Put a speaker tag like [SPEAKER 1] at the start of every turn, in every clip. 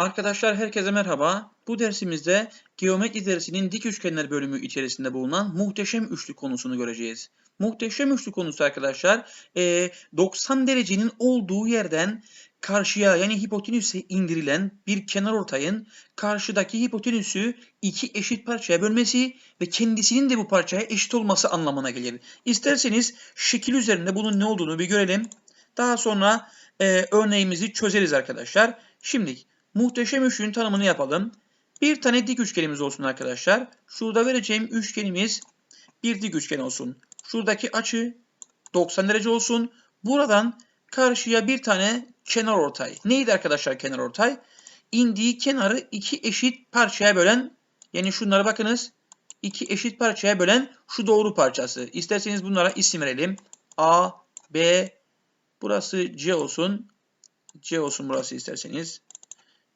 [SPEAKER 1] Arkadaşlar herkese merhaba. Bu dersimizde geometri dersinin dik üçgenler bölümü içerisinde bulunan muhteşem üçlü konusunu göreceğiz. Muhteşem üçlü konusu arkadaşlar e, 90 derecenin olduğu yerden karşıya yani hipotenüse indirilen bir kenarortayın karşıdaki hipotenüsü iki eşit parçaya bölmesi ve kendisinin de bu parçaya eşit olması anlamına gelir. İsterseniz şekil üzerinde bunun ne olduğunu bir görelim. Daha sonra e, örneğimizi çözeriz arkadaşlar. Şimdi muhteşem üçlünün tanımını yapalım. Bir tane dik üçgenimiz olsun arkadaşlar. Şurada vereceğim üçgenimiz bir dik üçgen olsun. Şuradaki açı 90 derece olsun. Buradan karşıya bir tane kenar ortay. Neydi arkadaşlar kenar ortay? İndiği kenarı iki eşit parçaya bölen yani şunlara bakınız. iki eşit parçaya bölen şu doğru parçası. İsterseniz bunlara isim verelim. A, B, burası C olsun. C olsun burası isterseniz.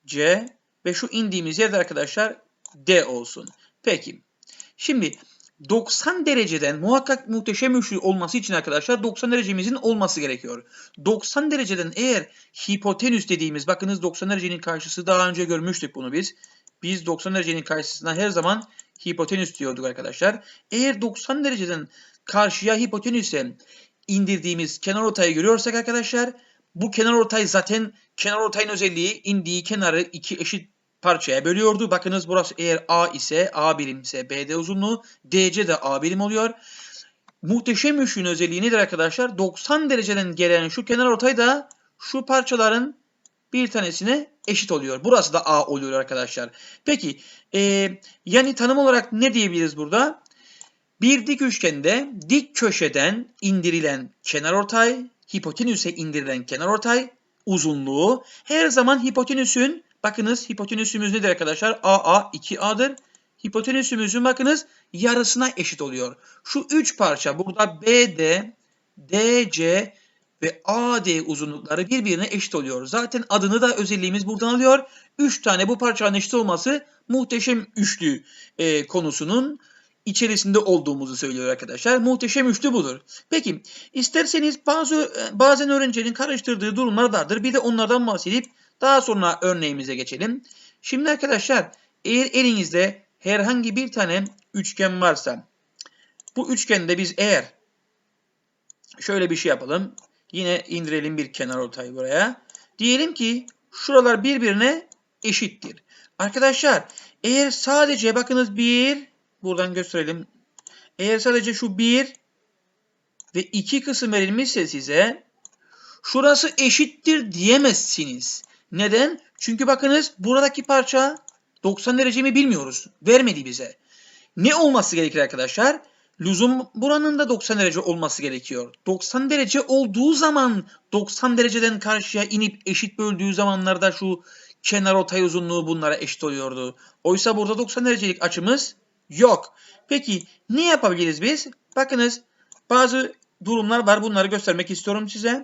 [SPEAKER 1] C ve şu indiğimiz yerde arkadaşlar D olsun. Peki. Şimdi 90 dereceden muhakkak muhteşem üçlü olması için arkadaşlar 90 derecemizin olması gerekiyor. 90 dereceden eğer hipotenüs dediğimiz bakınız 90 derecenin karşısı daha önce görmüştük bunu biz. Biz 90 derecenin karşısına her zaman hipotenüs diyorduk arkadaşlar. Eğer 90 dereceden karşıya hipotenüse indirdiğimiz kenar ortayı görüyorsak arkadaşlar bu kenar ortay zaten kenar ortayın özelliği indiği kenarı iki eşit parçaya bölüyordu. Bakınız burası eğer A ise A birim BD uzunluğu, DC de A birim oluyor. Muhteşem üçlünün özelliği nedir arkadaşlar? 90 dereceden gelen şu kenar ortay da şu parçaların bir tanesine eşit oluyor. Burası da A oluyor arkadaşlar. Peki e, yani tanım olarak ne diyebiliriz burada? Bir dik üçgende dik köşeden indirilen kenar ortay, hipotenüse indirilen kenar ortay uzunluğu her zaman hipotenüsün bakınız hipotenüsümüz nedir arkadaşlar? AA 2A'dır. Hipotenüsümüzün bakınız yarısına eşit oluyor. Şu üç parça burada BD, DC ve AD uzunlukları birbirine eşit oluyor. Zaten adını da özelliğimiz buradan alıyor. 3 tane bu parçanın eşit olması muhteşem üçlü e, konusunun içerisinde olduğumuzu söylüyor arkadaşlar. Muhteşem üçlü budur. Peki isterseniz bazı bazen öğrencilerin karıştırdığı durumlar vardır. Bir de onlardan bahsedip daha sonra örneğimize geçelim. Şimdi arkadaşlar eğer elinizde herhangi bir tane üçgen varsa bu üçgende biz eğer şöyle bir şey yapalım. Yine indirelim bir kenar ortayı buraya. Diyelim ki şuralar birbirine eşittir. Arkadaşlar eğer sadece bakınız bir buradan gösterelim. Eğer sadece şu bir ve iki kısım verilmişse size şurası eşittir diyemezsiniz. Neden? Çünkü bakınız buradaki parça 90 derece mi bilmiyoruz. Vermedi bize. Ne olması gerekir arkadaşlar? Lüzum buranın da 90 derece olması gerekiyor. 90 derece olduğu zaman 90 dereceden karşıya inip eşit böldüğü zamanlarda şu kenar ortay uzunluğu bunlara eşit oluyordu. Oysa burada 90 derecelik açımız yok. Peki ne yapabiliriz biz? Bakınız bazı durumlar var. Bunları göstermek istiyorum size.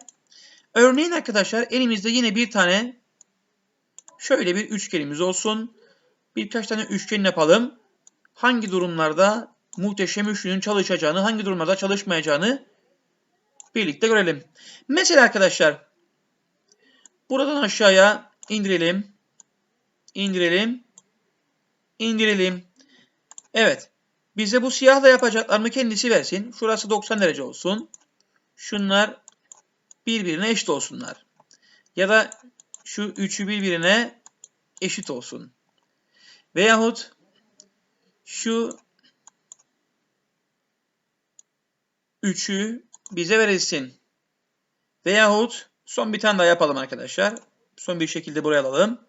[SPEAKER 1] Örneğin arkadaşlar elimizde yine bir tane şöyle bir üçgenimiz olsun. Birkaç tane üçgen yapalım. Hangi durumlarda muhteşem üçlünün çalışacağını, hangi durumlarda çalışmayacağını birlikte görelim. Mesela arkadaşlar buradan aşağıya indirelim. indirelim, indirelim. Evet. Bize bu siyahla yapacaklarını kendisi versin. Şurası 90 derece olsun. Şunlar birbirine eşit olsunlar. Ya da şu üçü birbirine eşit olsun. Veyahut şu üçü bize verilsin. Veyahut son bir tane daha yapalım arkadaşlar. Son bir şekilde buraya alalım.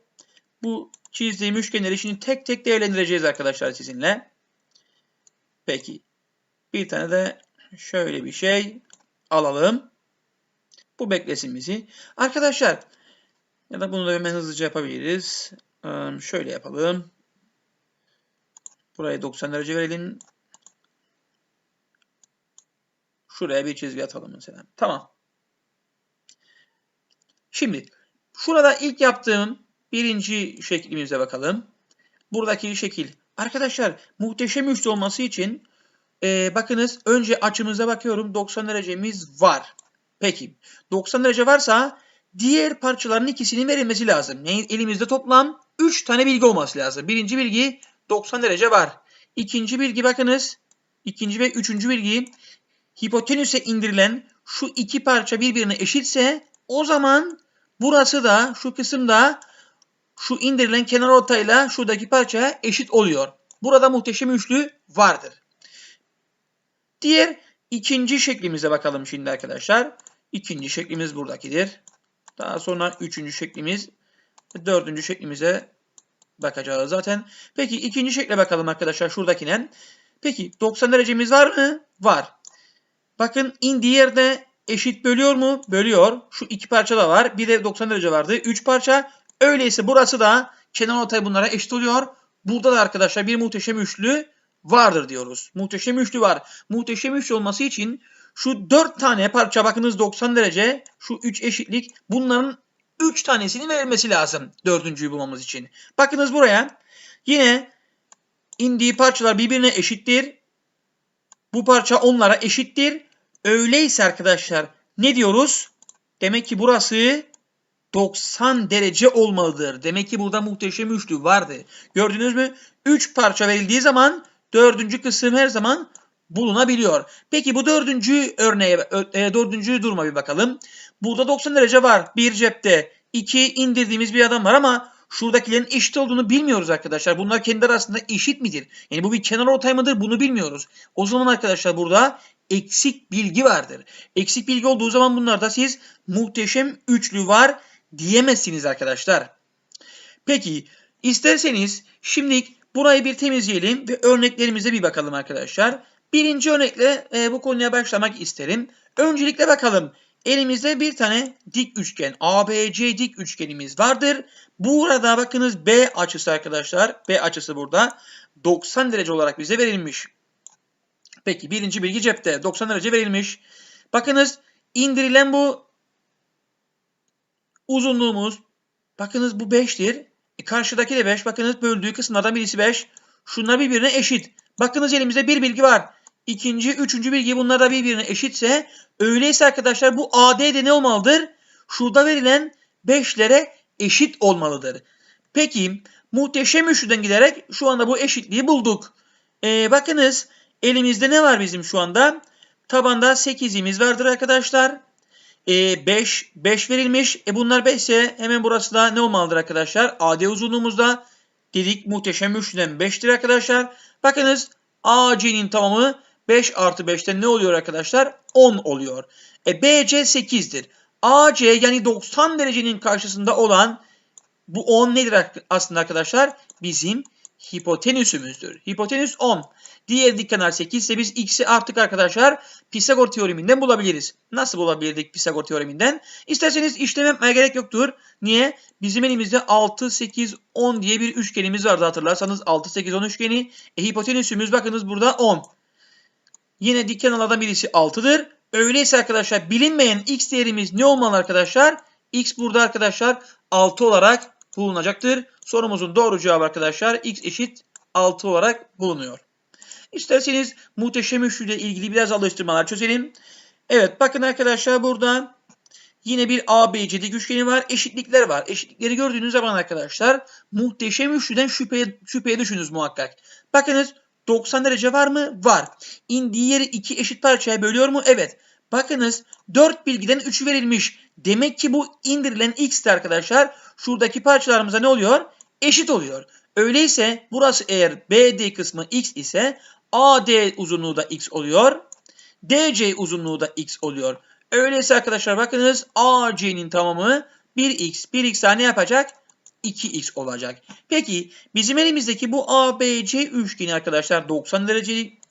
[SPEAKER 1] Bu çizdiğim üçgenleri şimdi tek tek değerlendireceğiz arkadaşlar sizinle. Peki. Bir tane de şöyle bir şey alalım. Bu beklesin bizi. Arkadaşlar ya da bunu da hemen hızlıca yapabiliriz. Şöyle yapalım. Buraya 90 derece verelim. Şuraya bir çizgi atalım mesela. Tamam. Şimdi şurada ilk yaptığım birinci şeklimize bakalım. Buradaki şekil. Arkadaşlar muhteşem üçlü olması için e, bakınız önce açımıza bakıyorum. 90 derecemiz var. Peki 90 derece varsa diğer parçaların ikisinin verilmesi lazım. Ne? Elimizde toplam 3 tane bilgi olması lazım. Birinci bilgi 90 derece var. İkinci bilgi bakınız. ikinci ve üçüncü bilgi hipotenüse indirilen şu iki parça birbirine eşitse o zaman burası da şu kısımda şu indirilen kenar ortayla şuradaki parçaya eşit oluyor. Burada muhteşem üçlü vardır. Diğer ikinci şeklimize bakalım şimdi arkadaşlar. İkinci şeklimiz buradakidir. Daha sonra üçüncü şeklimiz, dördüncü şeklimize bakacağız zaten. Peki ikinci şekle bakalım arkadaşlar şuradakine. Peki 90 derecemiz var mı? Var. Bakın indiği yerde eşit bölüyor mu? Bölüyor. Şu iki parça da var. Bir de 90 derece vardı. 3 parça. Öyleyse burası da kenar ortay bunlara eşit oluyor. Burada da arkadaşlar bir muhteşem üçlü vardır diyoruz. Muhteşem üçlü var. Muhteşem üçlü olması için şu 4 tane parça bakınız 90 derece. Şu 3 eşitlik. Bunların 3 tanesini verilmesi lazım. Dördüncüyü bulmamız için. Bakınız buraya. Yine indiği parçalar birbirine eşittir. Bu parça onlara eşittir. Öyleyse arkadaşlar ne diyoruz? Demek ki burası 90 derece olmalıdır. Demek ki burada muhteşem üçlü vardı. Gördünüz mü? 3 parça verildiği zaman dördüncü kısım her zaman bulunabiliyor. Peki bu dördüncü örneğe, e, dördüncü duruma bir bakalım. Burada 90 derece var. Bir cepte. iki indirdiğimiz bir adam var ama şuradakilerin eşit olduğunu bilmiyoruz arkadaşlar. Bunlar kendi arasında eşit midir? Yani bu bir kenar ortay mıdır? Bunu bilmiyoruz. O zaman arkadaşlar burada eksik bilgi vardır. Eksik bilgi olduğu zaman bunlarda siz muhteşem üçlü var diyemezsiniz arkadaşlar. Peki isterseniz şimdi burayı bir temizleyelim ve örneklerimize bir bakalım arkadaşlar. Birinci örnekle e, bu konuya başlamak isterim. Öncelikle bakalım. Elimizde bir tane dik üçgen ABC dik üçgenimiz vardır. Burada bakınız B açısı arkadaşlar. B açısı burada 90 derece olarak bize verilmiş. Peki birinci bilgi cepte 90 derece verilmiş. Bakınız indirilen bu uzunluğumuz bakınız bu 5'tir. E karşıdaki de 5. Bakınız böldüğü kısımlardan birisi 5. Şunlar birbirine eşit. Bakınız elimizde bir bilgi var. İkinci, üçüncü bilgi bunlar da birbirine eşitse öyleyse arkadaşlar bu AD'de ne olmalıdır? Şurada verilen 5'lere eşit olmalıdır. Peki muhteşem üçlüden giderek şu anda bu eşitliği bulduk. Ee, bakınız elimizde ne var bizim şu anda? Tabanda 8'imiz vardır arkadaşlar. Ee, 5, 5 verilmiş. E bunlar 5 ise hemen burası da ne olmalıdır arkadaşlar? AD uzunluğumuzda dedik muhteşem üçlüden 5'tir arkadaşlar. Bakınız AC'nin tamamı 5 artı 5'ten ne oluyor arkadaşlar? 10 oluyor. E BC 8'dir. AC yani 90 derecenin karşısında olan bu 10 nedir aslında arkadaşlar? Bizim hipotenüsümüzdür. Hipotenüs 10. Diğer dik kenar 8 ise biz x'i artık arkadaşlar Pisagor teoreminden bulabiliriz. Nasıl bulabilirdik Pisagor teoreminden? İsterseniz işlem yapmaya gerek yoktur. Niye? Bizim elimizde 6, 8, 10 diye bir üçgenimiz vardı hatırlarsanız. 6, 8, 10 üçgeni. E, hipotenüsümüz bakınız burada 10. Yine dik kenarlardan birisi 6'dır. Öyleyse arkadaşlar bilinmeyen x değerimiz ne olmalı arkadaşlar? x burada arkadaşlar 6 olarak bulunacaktır. Sorumuzun doğru cevabı arkadaşlar x eşit 6 olarak bulunuyor. İsterseniz muhteşem üçlü ile ilgili biraz alıştırmalar çözelim. Evet bakın arkadaşlar burada yine bir ABC dik üçgeni var. Eşitlikler var. Eşitlikleri gördüğünüz zaman arkadaşlar muhteşem üçlüden şüpheye, şüpheye düşünüz muhakkak. Bakınız 90 derece var mı? Var. İndiği yeri iki eşit parçaya bölüyor mu? Evet. Bakınız 4 bilgiden 3'ü verilmiş. Demek ki bu indirilen x'ti arkadaşlar. Şuradaki parçalarımıza ne oluyor? Eşit oluyor. Öyleyse burası eğer BD kısmı x ise AD uzunluğu da x oluyor. DC uzunluğu da x oluyor. Öyleyse arkadaşlar bakınız AC'nin tamamı 1x. 1x daha ne yapacak? 2x olacak. Peki bizim elimizdeki bu ABC üçgeni arkadaşlar 90 derecelik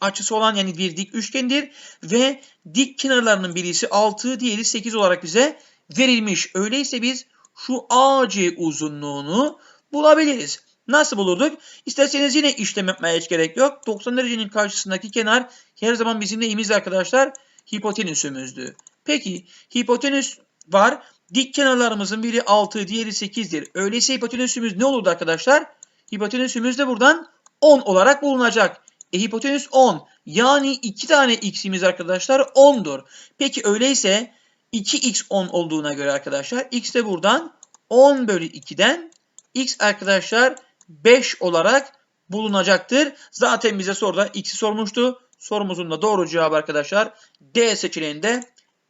[SPEAKER 1] açısı olan yani bir dik üçgendir ve dik kenarlarının birisi 6 diğeri 8 olarak bize verilmiş. Öyleyse biz şu AC uzunluğunu bulabiliriz. Nasıl bulurduk? İsterseniz yine işlem yapmaya hiç gerek yok. 90 derecenin karşısındaki kenar her zaman bizim neyimiz arkadaşlar? Hipotenüsümüzdü. Peki hipotenüs var. Dik kenarlarımızın biri 6, diğeri 8'dir. Öyleyse hipotenüsümüz ne olurdu arkadaşlar? Hipotenüsümüz de buradan 10 olarak bulunacak. E hipotenüs 10. Yani 2 tane x'imiz arkadaşlar 10'dur. Peki öyleyse 2x 10 olduğuna göre arkadaşlar x de buradan 10 bölü 2'den x arkadaşlar 5 olarak bulunacaktır. Zaten bize soruda x'i sormuştu. Sorumuzun da doğru cevabı arkadaşlar D seçeneğinde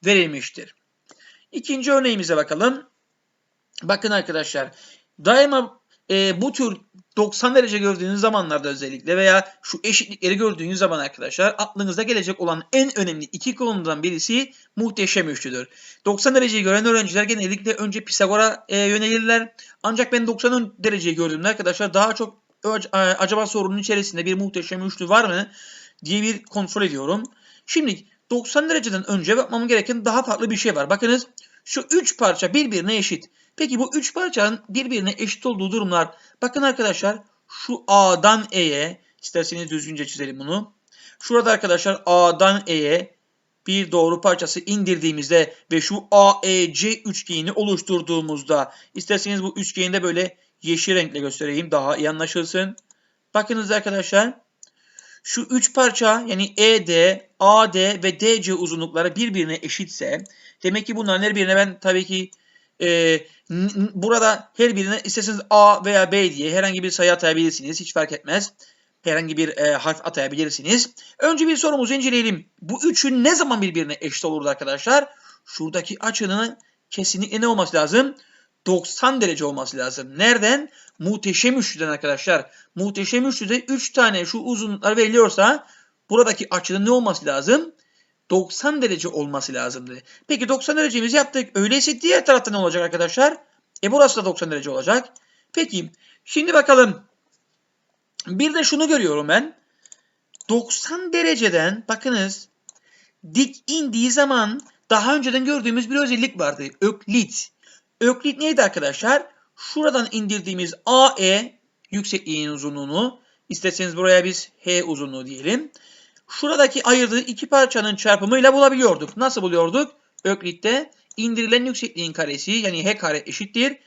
[SPEAKER 1] verilmiştir. İkinci örneğimize bakalım. Bakın arkadaşlar daima e, bu tür 90 derece gördüğünüz zamanlarda özellikle veya şu eşitlikleri gördüğünüz zaman arkadaşlar aklınıza gelecek olan en önemli iki konudan birisi muhteşem üçlüdür. 90 dereceyi gören öğrenciler genellikle önce Pisagor'a e, yönelirler. Ancak ben 90 dereceyi gördüğümde arkadaşlar daha çok e, acaba sorunun içerisinde bir muhteşem üçlü var mı diye bir kontrol ediyorum. Şimdi 90 dereceden önce bakmam gereken daha farklı bir şey var. Bakınız şu 3 parça birbirine eşit. Peki bu 3 parçanın birbirine eşit olduğu durumlar. Bakın arkadaşlar şu A'dan E'ye isterseniz düzgünce çizelim bunu. Şurada arkadaşlar A'dan E'ye bir doğru parçası indirdiğimizde ve şu AEC üçgenini oluşturduğumuzda isterseniz bu üçgeni de böyle yeşil renkle göstereyim daha iyi anlaşılsın. Bakınız arkadaşlar şu üç parça yani ED, AD ve DC uzunlukları birbirine eşitse demek ki bunların her birine ben tabii ki e, burada her birine isterseniz A veya B diye herhangi bir sayı atayabilirsiniz. Hiç fark etmez. Herhangi bir e, harf atayabilirsiniz. Önce bir sorumuzu inceleyelim. Bu üçün ne zaman birbirine eşit olurdu arkadaşlar? Şuradaki açının kesinlikle ne olması lazım? 90 derece olması lazım. Nereden? Muhteşem üçlüden arkadaşlar. Muhteşem üçlüde 3 tane şu uzunluklar veriliyorsa buradaki açının ne olması lazım? 90 derece olması lazımdı. Peki 90 derecemizi yaptık. Öyleyse diğer tarafta ne olacak arkadaşlar? E burası da 90 derece olacak. Peki şimdi bakalım. Bir de şunu görüyorum ben. 90 dereceden bakınız dik indiği zaman daha önceden gördüğümüz bir özellik vardı. Öklit. Öklit neydi arkadaşlar? Şuradan indirdiğimiz AE yüksekliğin uzunluğunu isterseniz buraya biz H uzunluğu diyelim. Şuradaki ayırdığı iki parçanın çarpımıyla bulabiliyorduk. Nasıl buluyorduk? Öklit'te indirilen yüksekliğin karesi yani H kare eşittir.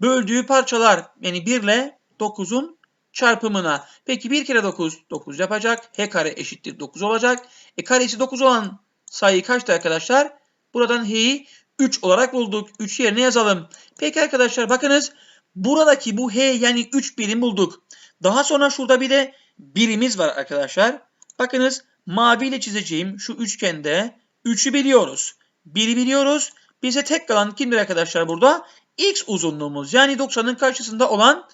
[SPEAKER 1] Böldüğü parçalar yani 1 ile 9'un çarpımına. Peki 1 kere 9 9 yapacak. H kare eşittir 9 olacak. E karesi 9 olan sayı kaçtı arkadaşlar? Buradan H'yi 3 olarak bulduk. 3 yerine yazalım. Peki arkadaşlar bakınız buradaki bu H yani 3 birim bulduk. Daha sonra şurada bir de birimiz var arkadaşlar. Bakınız maviyle çizeceğim şu üçgende 3'ü biliyoruz. 1'i biliyoruz. Bize tek kalan kimdir arkadaşlar burada? X uzunluğumuz. Yani 90'ın karşısında olan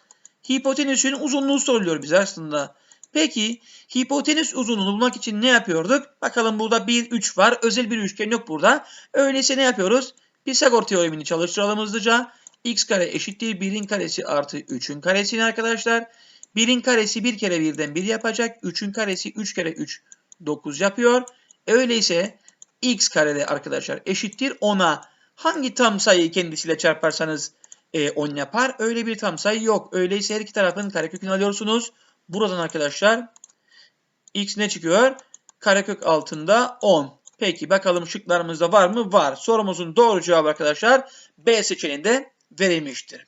[SPEAKER 1] hipotenüsün uzunluğu soruluyor bize aslında. Peki hipotenüs uzunluğunu bulmak için ne yapıyorduk? Bakalım burada 1, 3 var. Özel bir üçgen yok burada. Öyleyse ne yapıyoruz? Pisagor teoremini çalıştıralım hızlıca. x kare eşittir 1'in karesi artı 3'ün karesini arkadaşlar. 1'in karesi 1 kere 1'den 1 yapacak. 3'ün karesi 3 kere 3 9 yapıyor. Öyleyse x karede arkadaşlar eşittir 10'a. Hangi tam sayıyı kendisiyle çarparsanız e, 10 yapar. Öyle bir tam sayı yok. Öyleyse her iki tarafın karekökünü alıyorsunuz. Buradan arkadaşlar x ne çıkıyor? Karekök altında 10. Peki bakalım şıklarımızda var mı? Var. Sorumuzun doğru cevabı arkadaşlar B seçeneğinde verilmiştir.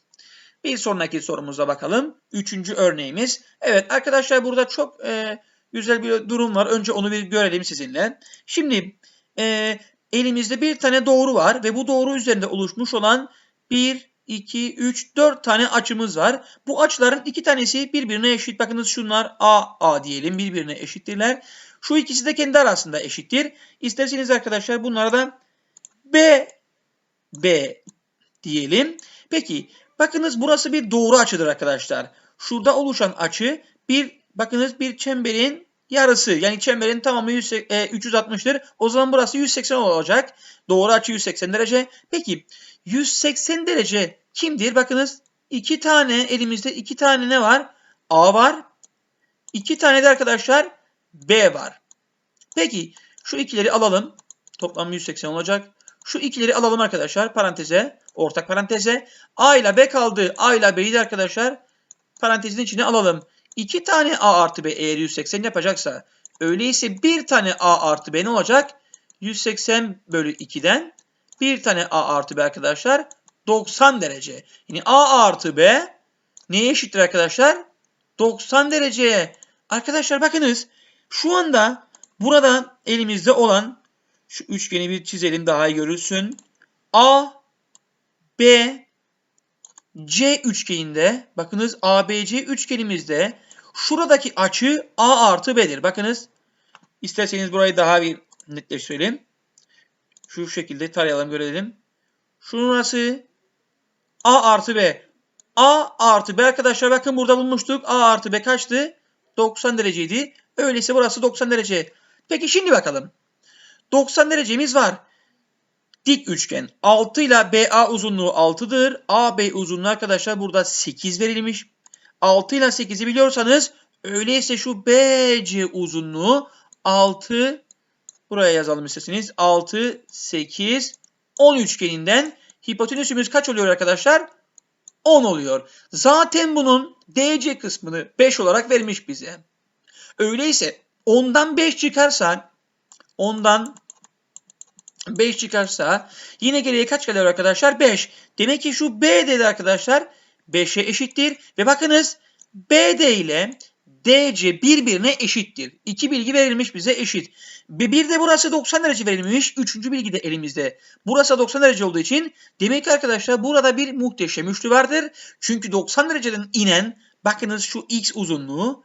[SPEAKER 1] Bir sonraki sorumuza bakalım. Üçüncü örneğimiz. Evet arkadaşlar burada çok e, güzel bir durum var. Önce onu bir görelim sizinle. Şimdi e, elimizde bir tane doğru var ve bu doğru üzerinde oluşmuş olan bir, 2, 3, 4 tane açımız var. Bu açıların iki tanesi birbirine eşit. Bakınız şunlar A, A diyelim birbirine eşittirler. Şu ikisi de kendi arasında eşittir. İsterseniz arkadaşlar bunlara da B, B diyelim. Peki Bakınız burası bir doğru açıdır arkadaşlar. Şurada oluşan açı bir bakınız bir çemberin yarısı. Yani çemberin tamamı 100, e, 360'tır. O zaman burası 180 olacak. Doğru açı 180 derece. Peki 180 derece kimdir? Bakınız iki tane elimizde iki tane ne var? A var. İki tane de arkadaşlar B var. Peki şu ikileri alalım. Toplam 180 olacak. Şu ikileri alalım arkadaşlar paranteze. Ortak paranteze. A ile B kaldı. A ile B'yi de arkadaşlar parantezin içine alalım. 2 tane A artı B eğer 180 yapacaksa öyleyse bir tane A artı B ne olacak? 180 bölü 2'den bir tane A artı B arkadaşlar 90 derece. Yani A artı B neye eşittir arkadaşlar? 90 dereceye. Arkadaşlar bakınız şu anda burada elimizde olan şu üçgeni bir çizelim daha iyi görülsün. A, B, C üçgeninde bakınız ABC üçgenimizde şuradaki açı A artı B'dir. Bakınız isterseniz burayı daha bir netleştirelim. Şu şekilde tarayalım görelim. Şurası A artı B. A artı B arkadaşlar bakın burada bulmuştuk. A artı B kaçtı? 90 dereceydi. Öyleyse burası 90 derece. Peki şimdi bakalım. 90 derecemiz var. Dik üçgen. 6 ile BA uzunluğu 6'dır. AB uzunluğu arkadaşlar burada 8 verilmiş. 6 ile 8'i biliyorsanız öyleyse şu BC uzunluğu 6 buraya yazalım isterseniz. 6, 8, 10 üçgeninden hipotenüsümüz kaç oluyor arkadaşlar? 10 oluyor. Zaten bunun DC kısmını 5 olarak vermiş bize. Öyleyse 10'dan 5 çıkarsa 10'dan 5 çıkarsa yine geriye kaç kalıyor arkadaşlar? 5. Demek ki şu B dedi arkadaşlar 5'e eşittir. Ve bakınız BD ile DC birbirine eşittir. İki bilgi verilmiş bize eşit. Bir de burası 90 derece verilmiş. Üçüncü bilgi de elimizde. Burası 90 derece olduğu için demek ki arkadaşlar burada bir muhteşem üçlü vardır. Çünkü 90 dereceden inen bakınız şu x uzunluğu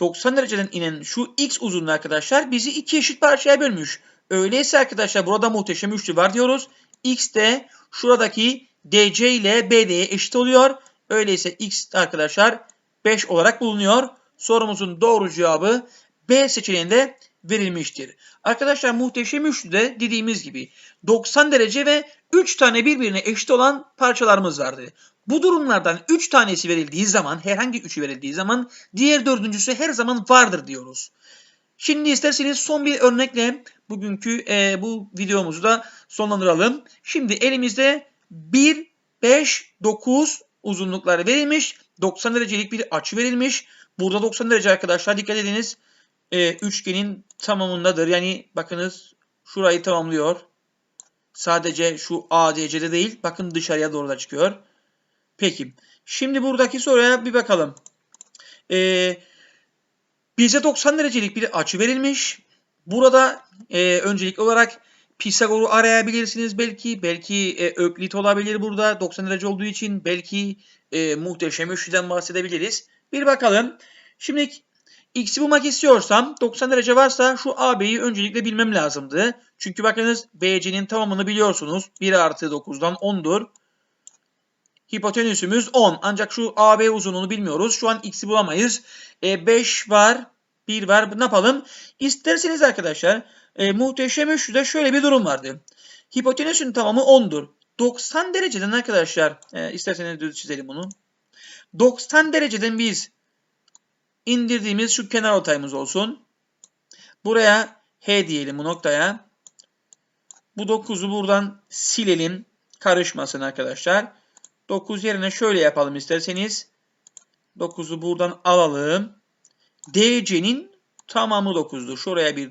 [SPEAKER 1] 90 dereceden inen şu x uzunluğu arkadaşlar bizi iki eşit parçaya bölmüş. Öyleyse arkadaşlar burada muhteşem üçlü var diyoruz. X de şuradaki DC ile BD'ye eşit oluyor. Öyleyse X arkadaşlar 5 olarak bulunuyor. Sorumuzun doğru cevabı B seçeneğinde verilmiştir. Arkadaşlar muhteşem üçlüde dediğimiz gibi 90 derece ve 3 tane birbirine eşit olan parçalarımız vardı. Bu durumlardan 3 tanesi verildiği zaman, herhangi 3'ü verildiği zaman diğer dördüncüsü her zaman vardır diyoruz. Şimdi isterseniz son bir örnekle bugünkü e, bu videomuzu da sonlandıralım. Şimdi elimizde 1, 5, 9 uzunlukları verilmiş. 90 derecelik bir açı verilmiş. Burada 90 derece arkadaşlar dikkat ediniz. E, üçgenin tamamındadır. Yani bakınız şurayı tamamlıyor. Sadece şu ADC'de değil. Bakın dışarıya doğru da çıkıyor. Peki. Şimdi buradaki soruya bir bakalım. Eee bize 90 derecelik bir açı verilmiş. Burada e, öncelikli olarak Pisagor'u arayabilirsiniz belki. Belki e, Öklit olabilir burada 90 derece olduğu için. Belki e, muhteşem üçlüden bahsedebiliriz. Bir bakalım. Şimdi x'i bulmak istiyorsam 90 derece varsa şu AB'yi öncelikle bilmem lazımdı. Çünkü bakınız BC'nin tamamını biliyorsunuz. 1 artı 9'dan 10'dur. Hipotenüsümüz 10. Ancak şu AB uzunluğunu bilmiyoruz. Şu an x'i bulamayız. E, 5 var. 1 var. Ne yapalım? İsterseniz arkadaşlar e, muhteşem üçlüde şöyle bir durum vardı. Hipotenüsün tamamı 10'dur. 90 dereceden arkadaşlar e, isterseniz düz çizelim bunu. 90 dereceden biz indirdiğimiz şu kenar ortayımız olsun. Buraya H diyelim bu noktaya. Bu 9'u buradan silelim. Karışmasın arkadaşlar. 9 yerine şöyle yapalım isterseniz. 9'u buradan alalım. DC'nin tamamı 9'dur. Şuraya bir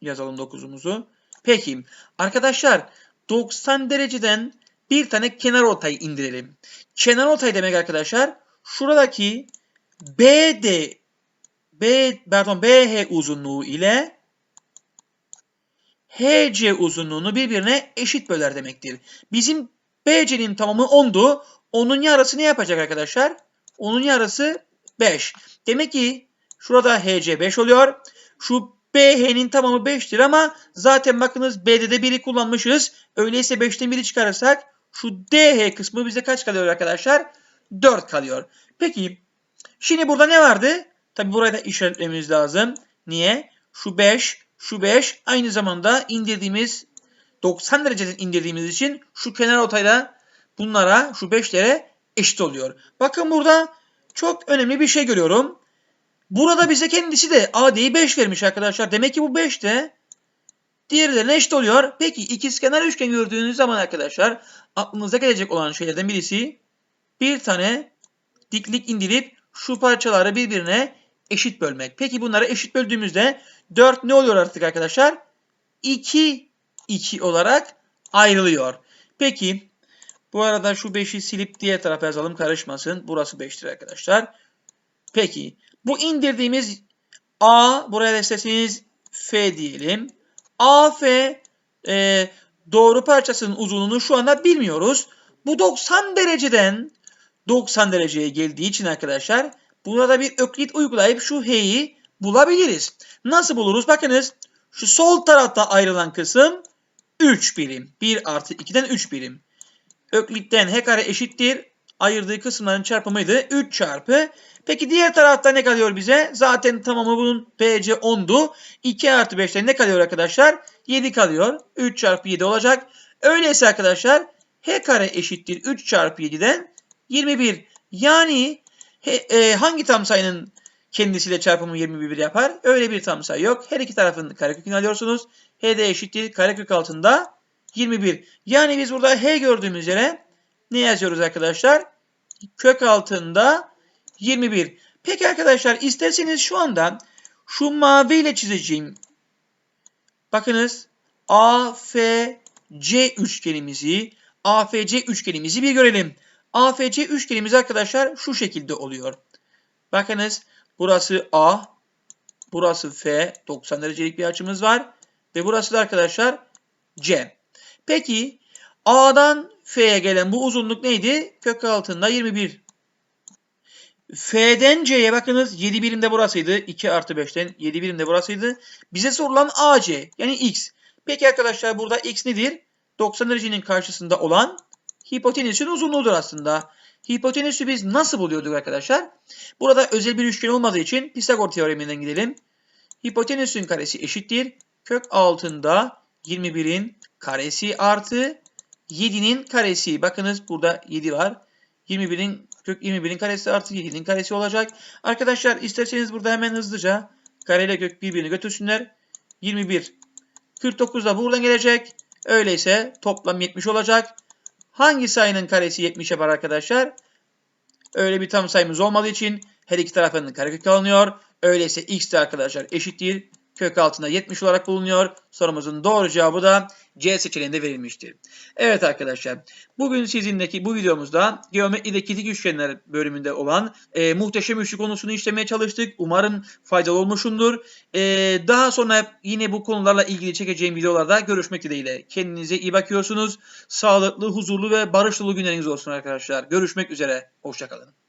[SPEAKER 1] yazalım 9'umuzu. Peki arkadaşlar 90 dereceden bir tane kenar ortayı indirelim. Kenar ortay demek arkadaşlar şuradaki BD B pardon BH uzunluğu ile HC uzunluğunu birbirine eşit böler demektir. Bizim BC'nin tamamı 10'du. Onun yarısı ne yapacak arkadaşlar? Onun yarısı 5. Demek ki şurada HC 5 oluyor. Şu BH'nin tamamı 5'tir ama zaten bakınız B'de de 1'i kullanmışız. Öyleyse 5'ten 1'i çıkarırsak şu DH kısmı bize kaç kalıyor arkadaşlar? 4 kalıyor. Peki şimdi burada ne vardı? Tabi burayı da işaretlememiz lazım. Niye? Şu 5, şu 5 aynı zamanda indirdiğimiz 90 dereceden indirdiğimiz için şu kenar ortayla bunlara şu 5'lere eşit oluyor. Bakın burada çok önemli bir şey görüyorum. Burada bize kendisi de AD'yi 5 vermiş arkadaşlar. Demek ki bu 5 de diğerlerine eşit oluyor. Peki ikizkenar üçgen gördüğünüz zaman arkadaşlar aklınıza gelecek olan şeylerden birisi bir tane diklik indirip şu parçaları birbirine eşit bölmek. Peki bunları eşit böldüğümüzde 4 ne oluyor artık arkadaşlar? 2 2 olarak ayrılıyor. Peki bu arada şu 5'i silip diğer tarafa yazalım karışmasın. Burası 5'tir arkadaşlar. Peki bu indirdiğimiz A buraya da F diyelim. AF e, doğru parçasının uzunluğunu şu anda bilmiyoruz. Bu 90 dereceden 90 dereceye geldiği için arkadaşlar burada bir öklit uygulayıp şu h'yi bulabiliriz. Nasıl buluruz? Bakınız şu sol tarafta ayrılan kısım 3 birim. 1 artı 2'den 3 birim. Öklitten h kare eşittir. Ayırdığı kısımların çarpımıydı. 3 çarpı. Peki diğer tarafta ne kalıyor bize? Zaten tamamı bunun PC 10'du. 2 artı 5'ten ne kalıyor arkadaşlar? 7 kalıyor. 3 çarpı 7 olacak. Öyleyse arkadaşlar h kare eşittir 3 çarpı 7'den 21. Yani he, e, hangi tam sayının kendisiyle çarpımı 21 yapar? Öyle bir tam sayı yok. Her iki tarafın karekökünü alıyorsunuz. h de eşittir karekök altında 21. Yani biz burada h gördüğümüz yere ne yazıyoruz arkadaşlar? Kök altında 21. Peki arkadaşlar isterseniz şu anda şu maviyle çizeceğim. Bakınız AFC üçgenimizi AFC üçgenimizi bir görelim. AFC üçgenimiz arkadaşlar şu şekilde oluyor. Bakınız burası A, burası F, 90 derecelik bir açımız var. Ve burası da arkadaşlar C. Peki A'dan F'ye gelen bu uzunluk neydi? Kök altında 21. F'den C'ye bakınız 7 birim de burasıydı. 2 artı 5'ten 7 birim de burasıydı. Bize sorulan AC yani X. Peki arkadaşlar burada X nedir? 90 derecenin karşısında olan hipotenüsün uzunluğudur aslında. Hipotenüsü biz nasıl buluyorduk arkadaşlar? Burada özel bir üçgen olmadığı için Pisagor teoreminden gidelim. Hipotenüsün karesi eşittir. Kök altında 21'in karesi artı 7'nin karesi. Bakınız burada 7 var. 21'in kök 21'in karesi artı 7'nin karesi olacak. Arkadaşlar isterseniz burada hemen hızlıca kareyle kök birbirini götürsünler. 21 49 da buradan gelecek. Öyleyse toplam 70 olacak. Hangi sayının karesi 70 yapar arkadaşlar? Öyle bir tam sayımız olmadığı için her iki tarafının karekök alınıyor. Öyleyse x de arkadaşlar eşittir. Kök altında 70 olarak bulunuyor. Sorumuzun doğru cevabı da C seçeneğinde verilmiştir. Evet arkadaşlar. Bugün sizinleki bu videomuzda geometrideki dik üçgenler bölümünde olan e, muhteşem üçlü konusunu işlemeye çalıştık. Umarım faydalı olmuşumdur. E, daha sonra yine bu konularla ilgili çekeceğim videolarda görüşmek dileğiyle. Kendinize iyi bakıyorsunuz. Sağlıklı, huzurlu ve barış dolu günleriniz olsun arkadaşlar. Görüşmek üzere. Hoşçakalın.